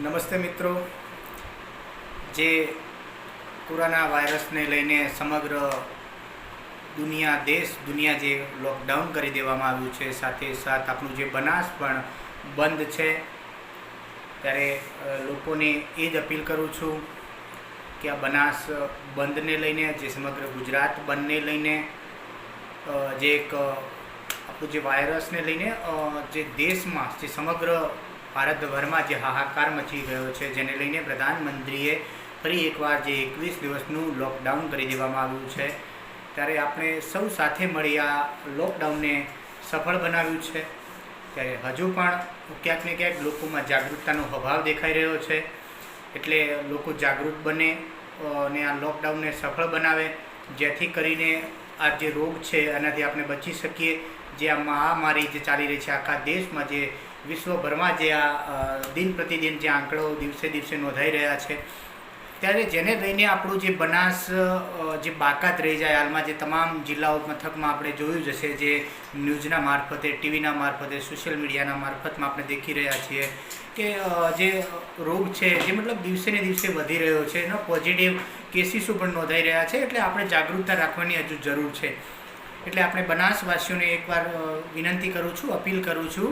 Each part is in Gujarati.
નમસ્તે મિત્રો. જે કોરોના વાયરસને લઈને સમગ્ર દુનિયા, દેશ, દુનિયા જે લોકડાઉન કરી દેવામાં આવ્યું છે, સાથે સાથ આપણું જે બનાસ પણ બંધ છે. ત્યારે લોકોને એ જ અપીલ કરું છું કે આ બનાસ બંધને લઈને, જે સમગ્ર ગુજરાત બંધને લઈને જે એક આપણું જે વાયરસને લઈને જે દેશમાં, જે સમગ્ર ભારતભરમાં જે હાહાકાર મચી ગયો છે, જેને લઈને પ્રધાનમંત્રીએ ફરી એકવાર જે એકવીસ દિવસનું લોકડાઉન કરી દેવામાં આવ્યું છે. ત્યારે આપણે સૌ સાથે મળી આ લોકડાઉનને સફળ બનાવ્યું છે. ત્યારે હજુ પણ ક્યાંક ને ક્યાંક લોકોમાં જાગૃતતાનો અભાવ દેખાઈ રહ્યો છે. એટલે લોકો જાગૃત બને અને આ લોકડાઉનને સફળ બનાવે. જેથી કરીને આ જે રોગ છે, એનાથી આપણે બચી શકીએ. જે આ મહામારી જે ચાલી રહી છે, આખા દેશમાં જે વિશ્વભરમાં જે આ દિન પ્રતિદિન જે આંકડો દિવસે દિવસે નોંધાઈ રહ્યા છે, ત્યારે જેને લઈને આપણું જે બનાસ જે બાકાત રહી જાય, હાલમાં જે તમામ જિલ્લાઓ મથકમાં આપણે જોયું જ હશે, જે ન્યૂઝના મારફતે, ટીવીના મારફતે, સોશિયલ મીડિયાના મારફતમાં આપણે દેખી રહ્યા છીએ કે જે રોગ છે, જે મતલબ દિવસે ને દિવસે વધી રહ્યો છે, એનો પોઝિટિવ કેસીસો પણ નોંધાઈ રહ્યા છે, એટલે આપણે જાગૃતતા રાખવાની હજુ જરૂર છે. એટલે આપણે બનાસવાસીઓને એકવાર વિનંતી કરું છું, અપીલ કરું છું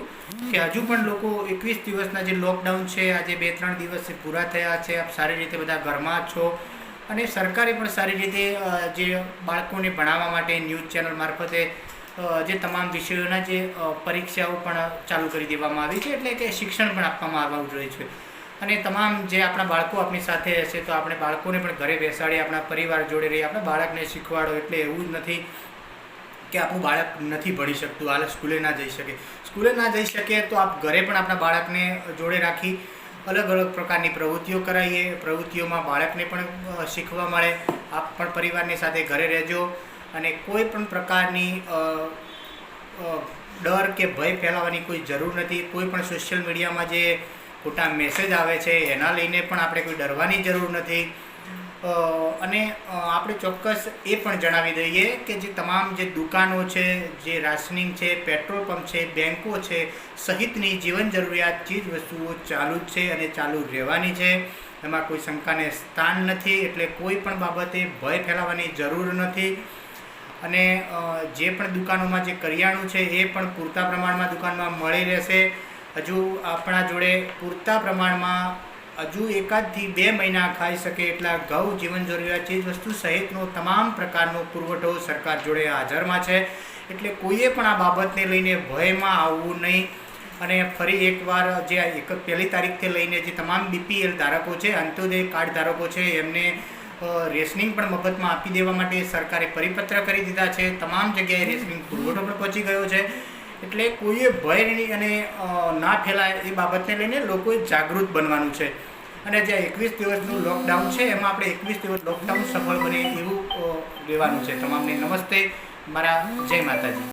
કે હજુ પણ લોકો એકવીસ દિવસના જે લોકડાઉન છે, આજે બે ત્રણ દિવસ પૂરા થયા છે, આપ સારી રીતે બધા ઘરમાં છો અને સરકારે પણ સારી રીતે જે બાળકોને ભણાવવા માટે ન્યૂઝ ચેનલ મારફતે જે તમામ વિષયોના જે પરીક્ષાઓ પણ ચાલુ કરી દેવામાં આવી છે, એટલે કે શિક્ષણ પણ આપવામાં આવવું જોઈએ છે. અને તમામ જે આપણા બાળકો આપણી સાથે હશે તો આપણે બાળકોને પણ ઘરે બેસાડી આપણા પરિવાર જોડે રહી આપણા બાળકને શીખવાડો, એટલે એવું જ નથી કે આપણું બાળક નથી ભણી શકતું હાલ સ્કૂલે ના જઈ શકે. સ્કૂલે ના જઈ શકે તો આપ ઘરે પણ આપણા બાળકને જોડે રાખી અલગ અલગ પ્રકારની પ્રવૃત્તિઓ કરાવીએ પ્રવૃત્તિઓમાં બાળકને પણ શીખવા મળે. આપ પણ પરિવારની સાથે ઘરે રહેજો અને કોઈ પણ પ્રકારની ડર કે ભય ફેલાવવાની કોઈ જરૂર નથી. કોઈ પણ સોશિયલ મીડિયામાં જે ખોટા મેસેજ આવે છે, એના લઈને પણ આપણે કોઈ ડરવાની જરૂર નથી. અને આપણે ચોક્કસ એ પણ જણાવી દઈએ કે જે તમામ જે દુકાનો છે, જે રાશનિંગ છે, પેટ્રોલ પંપ છે બેન્કો છે, સહિતની જીવન જરૂરિયાત ચીજ વસ્તુઓ ચાલુ જ છે અને ચાલુ રહેવાની છે. એમાં કોઈ શંકાને સ્થાન નથી, એટલે કોઈ પણ બાબતે ભય ફેલાવવાની જરૂર નથી. અને જે પણ દુકાનોમાં જે કરિયાણું છે એ પણ પૂરતા પ્રમાણમાં દુકાનમાં મળી રહેશે. હજુ આપણા જોડે પૂરતા પ્રમાણમાં હજુ એકાદથી બે મહિના ખાઈ શકે એટલા ઘઉં, જીવન જરૂરિયાત ચીજ વસ્તુ સહિતનો તમામ પ્રકારનો પુરવઠો સરકાર જોડે હાજરમાં છે. એટલે કોઈએ પણ આ બાબતને લઈને ભયમાં આવવું નહીં. અને ફરી એકવાર જે એક પહેલી તારીખથી લઈને જે તમામ બીપીએલ ધારકો છે, અંત્યોદય કાર્ડ ધારકો છે, એમને રેશનિંગ પણ મફતમાં આપી દેવા માટે સરકારે પરિપત્ર કરી દીધા છે. તમામ જગ્યાએ રેશનિંગ પુરવઠો પણ પહોંચી ગયો છે. એટલે કોઈએ ભય અને ના ફેલાય એ બાબતને લઈને લોકોએ જાગૃત બનવાનું છે. અને જે એકવીસ દિવસનું લોકડાઉન છે, એમાં આપણે એકવીસ દિવસ લોકડાઉન સફળ બને એવું લેવાનું છે. તમામને નમસ્તે. મારા જય માતાજી.